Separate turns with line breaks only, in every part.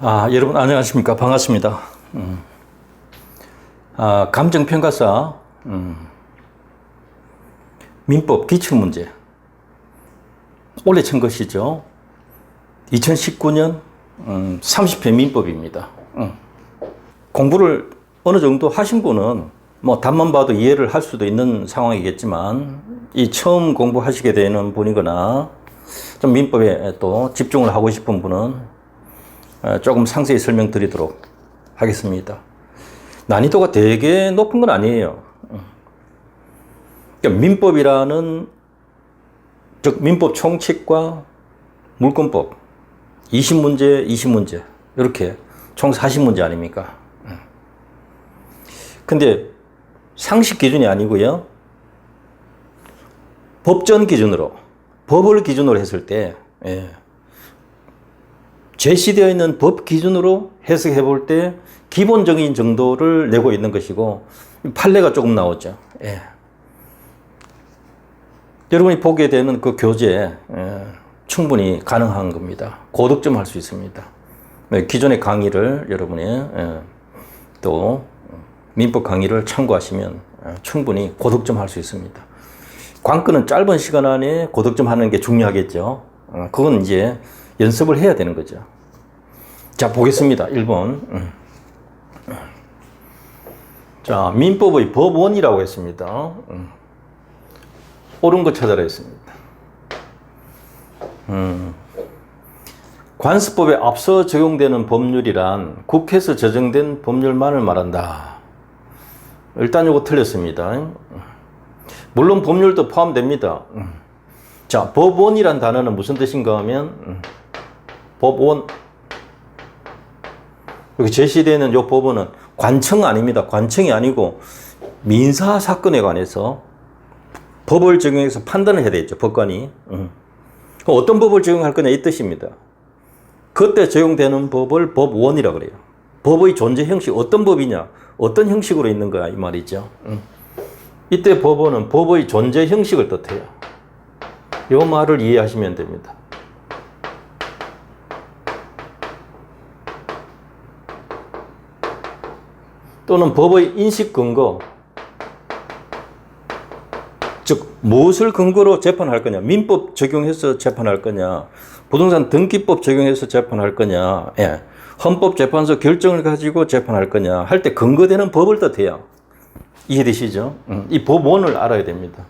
아, 여러분 안녕하십니까. 반갑습니다. 음. 아, 감정평가사, 음. 민법 기출문제. 올해 친 것이죠. 2019년 음, 30회 민법입니다. 음. 공부를 어느 정도 하신 분은 뭐 답만 봐도 이해를 할 수도 있는 상황이겠지만 이 처음 공부하시게 되는 분이거나 좀 민법에 또 집중을 하고 싶은 분은 어, 조금 상세히 설명드리도록 하겠습니다. 난이도가 되게 높은 건 아니에요. 그러니까 민법이라는 즉 민법 총칙과 물권법 20문제, 20문제 이렇게 총 40문제 아닙니까? 근데 상식 기준이 아니고요. 법전 기준으로 법을 기준으로 했을 때 예. 제시되어 있는 법 기준으로 해석해 볼 때 기본적인 정도를 내고 있는 것이고 판례가 조금 나오죠. 예. 여러분이 보게 되는 그 교재 예, 충분히 가능한 겁니다. 고득점 할 수 있습니다. 네, 기존의 강의를 여러분이 예, 또 민법 강의를 참고하시면 예, 충분히 고득점 할 수 있습니다. 관건은 짧은 시간 안에 고득점 하는 게 중요하겠죠. 어, 그건 이제 연습을 해야 되는 거죠. 자, 보겠습니다. 1번. 음. 자, 민법의 법원이라고 했습니다. 음. 옳은 거 찾아라 했습니다. 음. 관습법에 앞서 적용되는 법률이란 국회에서 제정된 법률만을 말한다. 일단 이거 틀렸습니다. 물론 법률도 포함됩니다. 음. 자, 법원이란 단어는 무슨 뜻인가 하면 음. 법원 여기 제시되는 이 법원은 관청 아닙니다. 관청이 아니고 민사 사건에 관해서 법을 적용해서 판단을 해야 되겠죠. 법관이. 음. 어떤 법을 적용할 거냐 이 뜻입니다. 그때 적용되는 법을 법원이라 그래요. 법의 존재 형식 어떤 법이냐, 어떤 형식으로 있는 거야 이 말이죠. 음. 이때 법원은 법의 존재 형식을 뜻해요. 이 말을 이해하시면 됩니다. 또는 법의 인식 근거, 즉 무엇을 근거로 재판할 거냐, 민법 적용해서 재판할 거냐, 부동산 등기법 적용해서 재판할 거냐, 예. 헌법재판소 결정을 가지고 재판할 거냐 할 때 근거되는 법을 뜻해요. 이해되시죠? 음, 이 법원을 알아야 됩니다.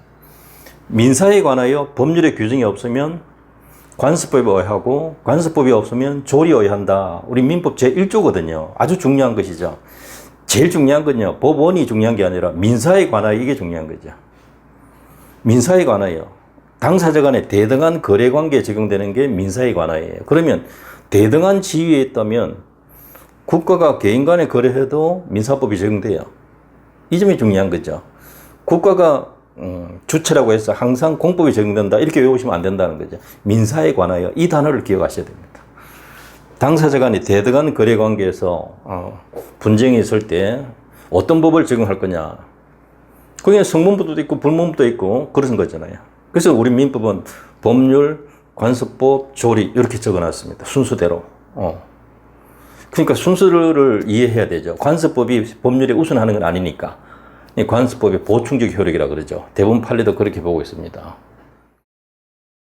민사에 관하여 법률의 규정이 없으면 관습법에 의하고 관습법이 없으면 조리에 의한다. 우리 민법 제1조거든요. 아주 중요한 것이죠. 제일 중요한 건요. 법원이 중요한 게 아니라 민사에 관하여 이게 중요한 거죠. 민사에 관하여 당사자 간의 대등한 거래 관계에 적용되는 게 민사에 관하여예요. 그러면 대등한 지위에 있다면 국가가 개인 간에 거래해도 민사법이 적용돼요. 이 점이 중요한 거죠. 국가가 음, 주체라고 해서 항상 공법이 적용된다 이렇게 외우시면 안 된다는 거죠. 민사에 관하여 이 단어를 기억하셔야 됩니다. 당사자 간의 대등한 거래 관계에서 어, 분쟁이 있을 때 어떤 법을 적용할 거냐. 그게 성문부도 있고 불문부도 있고 그런 거잖아요. 그래서 우리 민법은 법률, 관습법, 조리 이렇게 적어놨습니다. 순서대로. 어. 그러니까 순서를 이해해야 되죠. 관습법이 법률에 우선하는 건 아니니까. 이 관습법의 보충적 효력이라 그러죠. 대부분 판례도 그렇게 보고 있습니다.